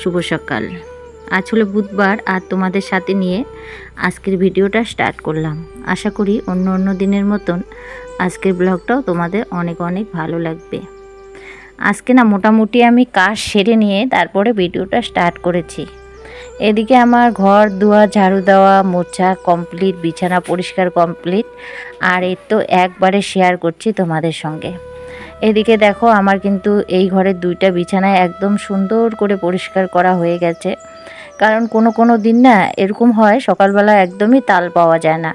শুভ সকাল। আজ হলো বুধবার আর তোমাদের সাথে নিয়ে আজকের ভিডিওটা স্টার্ট করলাম। আশা করি অন্য অন্য দিনের মতন আজকের ব্লগটাও তোমাদের অনেক অনেক ভালো লাগবে। আজকে না মোটামুটি আমি কাজ সেরে নিয়ে তারপরে ভিডিওটা স্টার্ট করেছি। এদিকে আমার ঘর, দুয়ার, ঝাড়ু দেওয়া, মোছা কমপ্লিট বিছানা পরিষ্কার কমপ্লিট আর এর তো একবারে শেয়ার করছি তোমাদের সঙ্গে। এদিকে দেখো আমার কিন্তু এই ঘরের দুইটা বিছানায় একদম সুন্দর করে পরিষ্কার করা হয়ে গেছে। কারণ কোনো কোনো দিন না এরকম হয়, সকালবেলা একদমই তাল পাওয়া যায় না।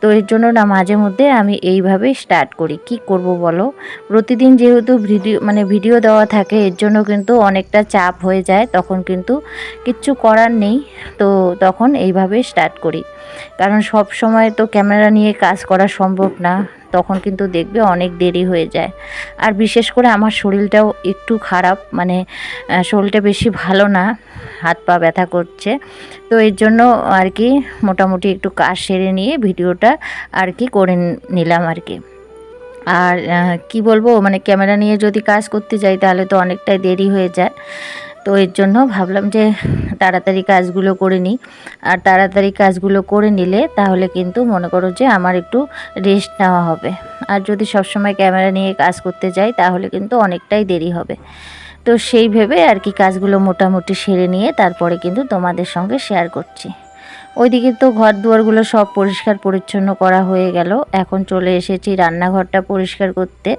তো এর জন্য না মাঝে মধ্যে আমি এইভাবেই স্টার্ট করি। কি করব বলো? প্রতিদিন যেহেতু ভিডিও মানে ভিডিও দেওয়া থাকে, এর জন্য কিন্তু অনেকটা চাপ হয়ে যায়। তখন কিন্তু কিচ্ছু করার নেই। তো তখন এইভাবেই স্টার্ট করি। কারণ সব সময় তো ক্যামেরা নিয়ে কাজ করা সম্ভব না। তখন কিন্তু দেখবে অনেক দেরি হয়ে যায়। আর বিশেষ করে আমার শরীরটাও একটু খারাপ মানে শরীরটা বেশি ভালো না, হাত পা ব্যথা করছে। তো এর জন্য আর কি মোটামুটি একটু কাজ সেরে নিয়ে ভিডিওটা আর কি করে নিলাম আর কি। আর কি বলব মানে ক্যামেরা নিয়ে যদি কাজ করতে যাই তাহলে তো অনেকটাই দেরি হয়ে যায়। তো এর জন্য ভাবলাম যে তাড়াতাড়ি কাজগুলো করে নিই। আর তাড়াতাড়ি কাজগুলো করে নিলে তাহলে কিন্তু মনে করো যে আমার একটু রেস্ট নেওয়া হবে। আর যদি সবসময় ক্যামেরা নিয়ে কাজ করতে যাই তাহলে কিন্তু অনেকটাই দেরি হবে। তো সেই ভেবে আর কি কাজগুলো মোটামুটি সেরে নিয়ে তারপরে কিন্তু তোমাদের সঙ্গে শেয়ার করছি। ওইদিকে তো ঘর দুয়ারগুলো সব পরিষ্কার পরিচ্ছন্ন করা হয়ে গেল। এখন চলে এসেছি রান্নাঘরটা পরিষ্কার করতে।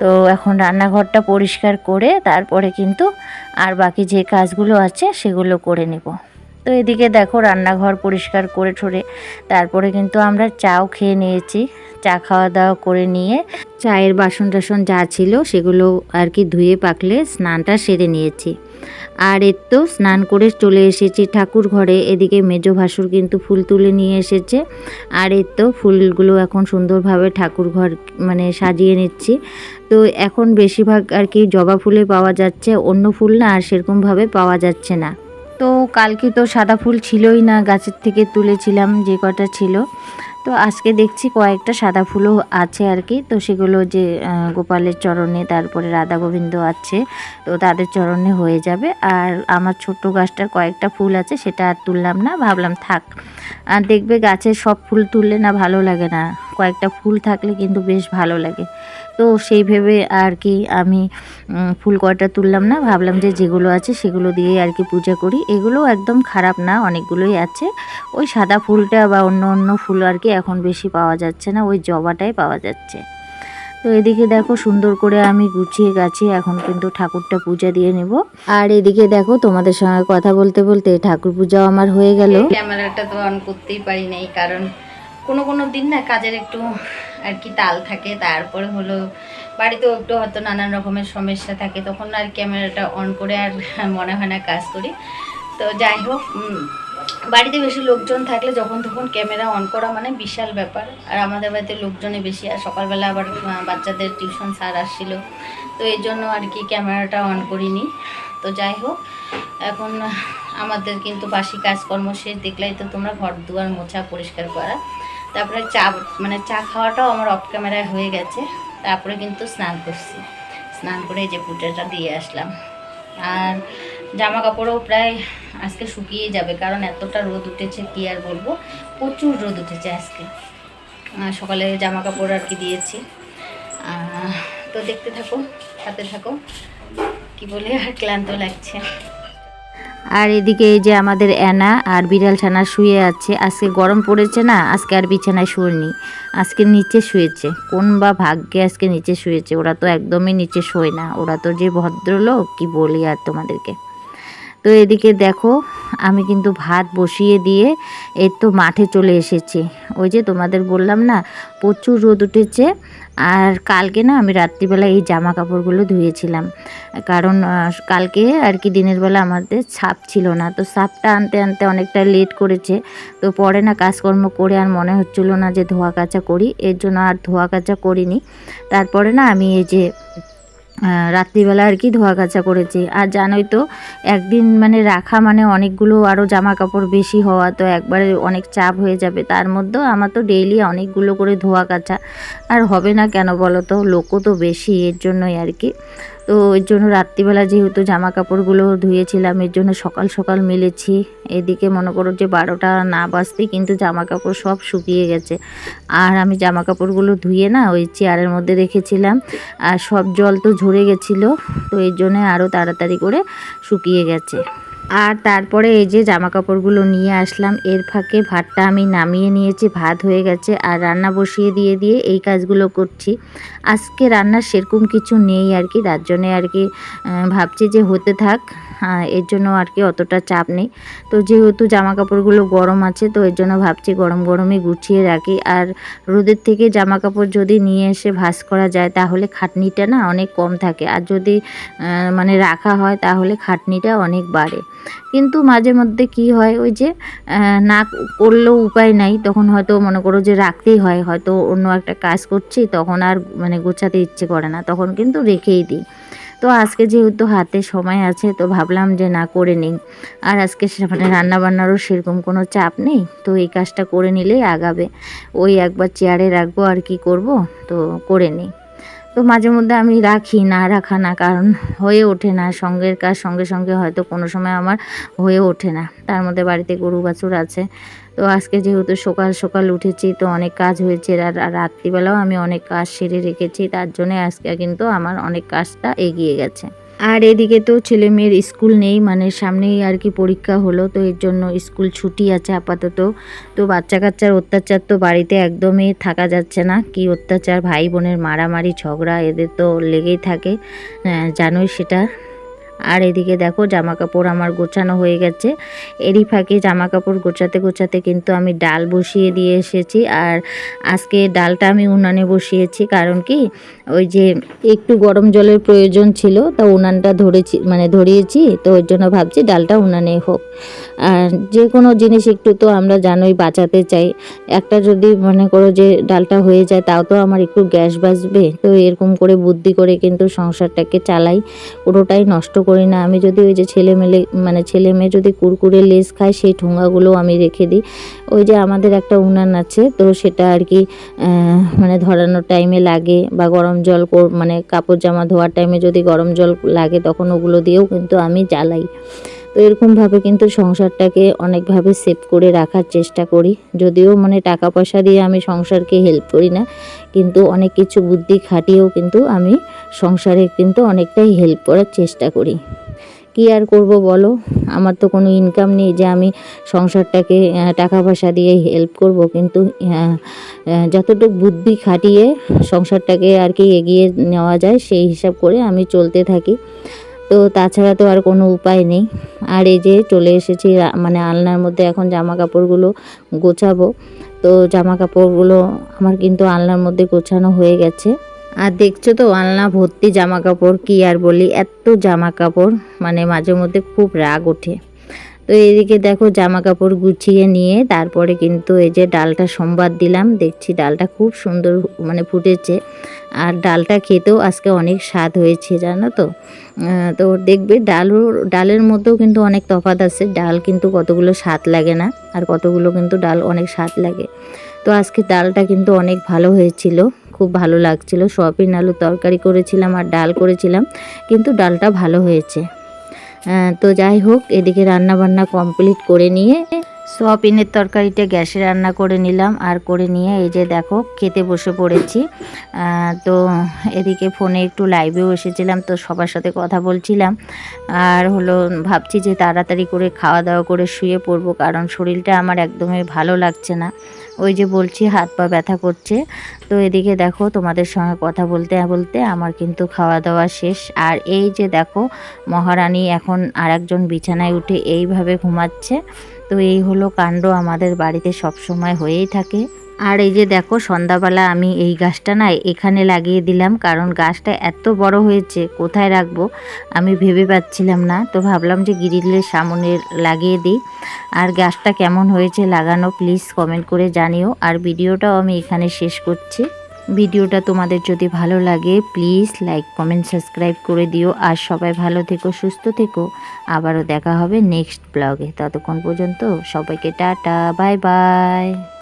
তো এখন রান্নাঘরটা পরিষ্কার করে তারপরে কিন্তু আর বাকি যে কাজগুলো আছে সেগুলো করে নেব। তো এদিকে দেখো রান্নাঘর পরিষ্কার করে ঠরে। তারপরে কিন্তু আমরা চাও খেয়ে নিয়েছি। চা খাওয়া দাওয়া করে নিয়ে চায়ের বাসন টাসন যা ছিল সেগুলো আর কি ধুয়ে পাকলে স্নানটা সেরে নিয়েছি। আর এর তো স্নান করে চলে এসেছি ঠাকুর ঘরে। এদিকে মেজো ভাসুর কিন্তু ফুল তুলে নিয়ে এসেছে। আর এর তো ফুলগুলো এখন সুন্দরভাবে ঠাকুর ঘর মানে সাজিয়ে নিচ্ছি। তো এখন বেশিরভাগ আর কি জবা ফুলে পাওয়া যাচ্ছে, অন্য ফুল না আর সেরকমভাবে পাওয়া যাচ্ছে না। তো কালকে তো সাদা ফুল ছিলই না, গাছের থেকে তুলেছিলাম যে কটা ছিল। তো আজকে দেখছি কয়েকটা সাদা ফুলও আছে আর কি। তো সেগুলো যে গোপালের চরণে, তারপরে রাধা গোবিন্দ আছে, তো তাদের চরণে হয়ে যাবে। আর আমার ছোট্ট গাছটার কয়েকটা ফুল আছে, সেটা আর তুললাম না, ভাবলাম থাক। আর দেখবে গাছের সব ফুল তুললে না ভালো লাগে না। কয়েকটা ফুল থাকলে কিন্তু বেশ ভালো লাগে। তো সেই ভেবে আর কি আমি ফুল কয়টা তুললাম না। ভাবলাম যে যেগুলো আছে সেগুলো দিয়ে আর কি পূজা করি। এগুলো একদম খারাপ না, অনেকগুলোই আছে। ওই সাদা ফুলটা বা অন্য অন্য ফুল আর কি এখন বেশি পাওয়া যাচ্ছে না, ওই জবাটাই পাওয়া যাচ্ছে। তো এদিকে দেখো সুন্দর করে আমি গুছিয়ে গাছিয়ে এখন কিন্তু ঠাকুরটা পূজা দিয়ে নেব। আর এদিকে দেখো তোমাদের সঙ্গে কথা বলতে বলতে ঠাকুর পূজাও আমার হয়ে গেল। ক্যামেরাটা তো অন করতেই পারি নাই, কারণ কোনো কোনো দিন না কাজের একটু আর কি তাল থাকে, তারপরে হলো বাড়িতেও একটু হয়তো নানান রকমের সমস্যা থাকে, তখন আর ক্যামেরাটা অন করে আর মনে হয় না কাজ করি। তো যাই হোক বাড়িতে বেশি লোকজন থাকলে যখন তখন ক্যামেরা অন করা মানে বিশাল ব্যাপার। আর আমাদের বাড়িতে লোকজনই বেশি, আর সকালবেলা আবার বাচ্চাদের টিউশন স্যার আসছিল। তো এই জন্য আর কি ক্যামেরাটা অন করিনি। তো যাই হোক, এখন আমাদের কিন্তু বাসি কাজকর্ম শেষ, দেখলেই তো তোমরা ঘর দুয়ার মোছা পরিষ্কার করা। তারপরে চা মানে চা খাওয়াটাও আমার অফ ক্যামেরায় হয়ে গেছে। তারপরে কিন্তু স্নান করছি। স্নান করে এই যে পূজাটা দিয়ে আসলাম। আর জামা কাপড়ও প্রায় আজকে শুকিয়ে যাবে, কারণ এতটা রোদ উঠেছে, কি আর বলব? প্রচুর রোদ উঠেছে আজকে। সকালে জামা কাপড় আর কি দিয়েছি। তো দেখতে থাকো, সাথে থাকো। কি বলে আর ক্লান্ত লাগছে। আর এদিকে এই যে আমাদের অ্যানা আর বিড়াল ছানা শুয়ে আছে। আজকে গরম পড়েছে না, আজকে আর বিছানায় শুয়নি। আজকে নিচে শুয়েছে। কোন বা ভাগ্যে আজকে নিচে শুয়েছে? ওরা তো একদমই নিচে শোয় না। ওরা তো যে ভদ্রলোক, কি বলি আর তোমাদেরকে? তো এদিকে দেখো, আমি কিন্তু ভাত বসিয়ে দিয়ে এই তো মাঠে চলে এসেছি। ওই যে তোমাদের বললাম না, প্রচুর রোদ উঠেছে, আর কালকে না আমি রাত্রিবেলা এই জামা কাপড়গুলো ধুয়েছিলাম। কারণ কালকে আর কি দিনের বেলা আমাদের ছাপ ছিল না, তো ছাপটা আনতে আনতে অনেকটা লেট করেছে। তো পরে না কাজকর্ম করে আর মনে হচ্ছিল না যে ধোয়া কাচা করি, এর জন্য আর ধোয়া কাচা করিনি। তারপরে না আমি এই যে রাত্রিবেলা আর কি ধোয়া কাচা করেছি। আর জানোই তো, একদিন মানে রাখা মানে অনেকগুলো আরও জামা কাপড় বেশি হওয়া, তো একবারে অনেক চাপ হয়ে যাবে। তার মধ্যেও আমার তো ডেইলি অনেকগুলো করে ধোয়া কাচা। আর হবে না কেন বলো তো, লোকও তো বেশি, এর জন্যই আর কি। তো এর জন্য রাত্রিবেলা যেহেতু জামা কাপড়গুলো ধুয়েছিলাম, এর জন্য সকাল সকাল মিলেছি। এদিকে মনে করো যে বারোটা না বাজতেই কিন্তু জামা কাপড় সব শুকিয়ে গেছে। আর আমি জামা কাপড়গুলো ধুয়ে না ওই চেয়ারের মধ্যে রেখেছিলাম। আর সব জল তো ঝরে গেছিল, তো এর জন্য আরও তাড়াতাড়ি করে শুকিয়ে গেছে। আর তারপরে এই যে জামা কাপড়গুলো নিয়ে আসলাম, এর ফাঁকে ভাতটা আমি নামিয়ে নিয়েছি, ভাত হয়ে গেছে আর রান্না বসিয়ে দিয়ে দিয়ে এই কাজগুলো করছি। আজকে রান্নার সেরকম কিছু নেই আর কি, তার জন্যে আর কি ভাবছি যে হতে থাক। এর জন্য আর কি অতটা চাপ নেই। তো যেহেতু জামা কাপড়গুলো গরম আছে, তো এর জন্য ভাবছি গরম গরমই গুছিয়ে রাখি। আর রোদের থেকে জামা কাপড় যদি নিয়ে এসে ভাঁজ করা যায়, তাহলে খাটনিটা না অনেক কম থাকে। আর যদি মানে রাখা হয়, তাহলে খাটনিটা অনেক বাড়ে। কিন্তু মাঝে মধ্যে কি হয়, ওই যে না করলেও উপায় নাই, তখন হয়তো মনে করো যে রাখতেই হয়। হয়তো অন্য একটা কাজ করছি, তখন আর মানে গোছাতে ইচ্ছে করে না। তখন কিন্তু রেখেই দিই। তো আজকে যেহেতু হাতে সময় আছে, তো ভাবলাম যে না করে নিই। আর আজকে মানে রান্নাবান্নারও সেরকম কোনো চাপ নেই, তো এই কাজটা করে নিলেই আগাবে। ওই একবার চেয়ারে রাখব আর কি করব, তো করে নিই। তো মাঝে মধ্যে আমি রাখি, না রাখা না, কারণ হয়ে ওঠে না। সঙ্গের কাজ সঙ্গে সঙ্গে হয়তো কোনো সময় আমার হয়ে ওঠে না। তার মধ্যে বাড়িতে গরু বাছুর আছে। তো আজকে যেহেতু সকাল সকাল উঠেছি, তো অনেক কাজ হয়েছে। আর রাত্রিবেলাও আমি অনেক কাজ সেরে রেখেছি। তার জন্য আজকে কিন্তু আমার অনেক কাজটা এগিয়ে গেছে। আর এদিকে তো ছেলে মেয়ের স্কুল নেই মানে সামনেই আর কি পরীক্ষা হলো তো এর জন্য স্কুল ছুটি আছে আপাতত। তো বাচ্চা কাচ্চার অত্যাচার তো বাড়িতে একদমই থাকা যাচ্ছে না। কি অত্যাচার ভাই বোনের মারামারি ঝগড়া এদের তো লেগেই থাকে। আহ, জানোই সেটা। আর এদিকে দেখো জামা কাপড় আমার গোছানো হয়ে গেছে। এরই ফাঁকে জামা কাপড় গোছাতে গোছাতে কিন্তু আমি ডাল বসিয়ে দিয়ে এসেছি আর আজকে ডালটা আমি উনানে বসিয়েছি। কারণ কি? ওই যে একটু গরম জলের প্রয়োজন ছিল, তা উনানটা ধরেছি মানে ধরিয়েছি, তো ওই জন্য ভাবছি ডালটা উনানে হোক। আর যে কোনো জিনিস একটু তো আমরা জানোই বাঁচাতে চাই। একটা যদি মনে করো যে ডালটা হয়ে যায়, তাও তো আমার একটু গ্যাস বাঁচবে তো এরকম করে বুদ্ধি করে কিন্তু সংসারটাকে চালাই, পুরোটাই নষ্ট করি না। আমি যদি ওই যে ছেলে মেলে মানে ছেলে মেয়ে যদি কুরকুরে লেস খায়, সেই ঠোঙাগুলো আমি রেখে দিই। ওই যে আমাদের একটা উনান আছে, তো সেটা আর কি মানে ধরানোর টাইমে লাগে বা গরম জল মানে কাপড় জামা ধোয়ার টাইমে যদি গরম জল লাগে, তখন ওগুলো দিয়েও কিন্তু আমি জ্বালাই। তো এরকমভাবে কিন্তু সংসারটাকে অনেকভাবে সেভ করে রাখার চেষ্টা করি। যদিও মানে টাকা পয়সা দিয়ে আমি সংসারকে হেল্প করি না, কিন্তু অনেক কিছু বুদ্ধি খাটিয়েও কিন্তু আমি সংসারে কিন্তু অনেকটাই হেল্প করার চেষ্টা করি। কি আর করব বলো? আমার তো কোনো ইনকাম নেই যে আমি সংসারটাকে টাকা পয়সা দিয়ে হেল্প করব, কিন্তু যতটুকু বুদ্ধি খাটিয়ে সংসারটাকে আর কি এগিয়ে নেওয়া যায় সেই হিসাব করে আমি চলতে থাকি। তো তাছাড়া তো আর কোনো উপায় নেই। আর এই যে চলে এসেছি মানে আলনার মধ্যে এখন জামা কাপড়গুলো গোছাবো। তো জামা কাপড়গুলো আমার কিন্তু আলনার মধ্যে গোছানো হয়ে গেছে। আর দেখছ তো, আলনা ভর্তি জামা কাপড় কি আর বলি, এত জামা কাপড় মানে মাঝে মধ্যে খুব রাগ ওঠে। তো এদিকে দেখো জামা কাপড় গুছিয়ে নিয়ে তারপরে কিন্তু এই যে ডালটা সোমবার দিলাম, দেখছি ডালটা খুব সুন্দর মানে ফুটেছে। আর ডালটা খেতেও আজকে অনেক স্বাদ হয়েছে, জানো তো? তো দেখবে ডালও ডালের মধ্যেও কিন্তু অনেক তফাৎ আছে। ডাল কিন্তু কতগুলো স্বাদ লাগে না, আর কতগুলো কিন্তু ডাল অনেক স্বাদ লাগে। তো আজকে ডালটা কিন্তু অনেক ভালো হয়েছিল, খুব ভালো লাগছিল। সয়াবিন আলু তরকারি করেছিলাম আর ডাল করেছিলাম, কিন্তু ডালটা ভালো হয়েছে। তো যাই হোক, এদিকে রান্না বান্না কমপ্লিট করে নিয়ে সোয়াবিনের তরকারিটা গ্যাসে রান্না করে নিলাম আর করে নিয়ে এই যে দেখো, খেতে বসে পড়েছি। তো এদিকে ফোনে একটু লাইভেও এসেছিলাম, তো সবার সাথে কথা বলছিলাম। আর হলো, ভাবছি যে তাড়াতাড়ি করে খাওয়া দাওয়া করে শুয়ে পড়ব, কারণ শরীরটা আমার একদমই ভালো লাগছে না। ওই যে বলছি, হাত পা ব্যথা করছে। তো এদিকে দেখো, তোমাদের সঙ্গে কথা বলতে বলতে আমার কিন্তু খাওয়া দাওয়া শেষ। আর এই যে দেখো, মহারানী এখন আরেকজন বিছানায় উঠে এইভাবে ঘুমাচ্ছে। তো এই হলো কাণ্ড আমাদের বাড়িতে সব সময় হয়েই থাকে। আর এই যে দেখো, সন্ধ্যাবেলা আমি এই গাছটা না এখানে লাগিয়ে দিলাম, কারণ গাছটা এত বড় হয়েছে, কোথায় রাখব? আমি ভেবে পাচ্ছিলাম না, তো ভাবলাম যে গ্রিলের সামনে লাগিয়ে দিই। আর গাছটা কেমন হয়েছে লাগানো, প্লিজ কমেন্ট করে জানিও। আর ভিডিওটাও আমি এখানে শেষ করছি। ভিডিওটা তোমাদের যদি ভালো লাগে, প্লিজ লাইক, কমেন্ট, সাবস্ক্রাইব করে দিও। আর সবাই ভালো থেকো, সুস্থ থেকো। আবারও দেখা হবে নেক্সট ব্লগে। ততক্ষণ পর্যন্ত সবাইকে টাটা, বাই বাই।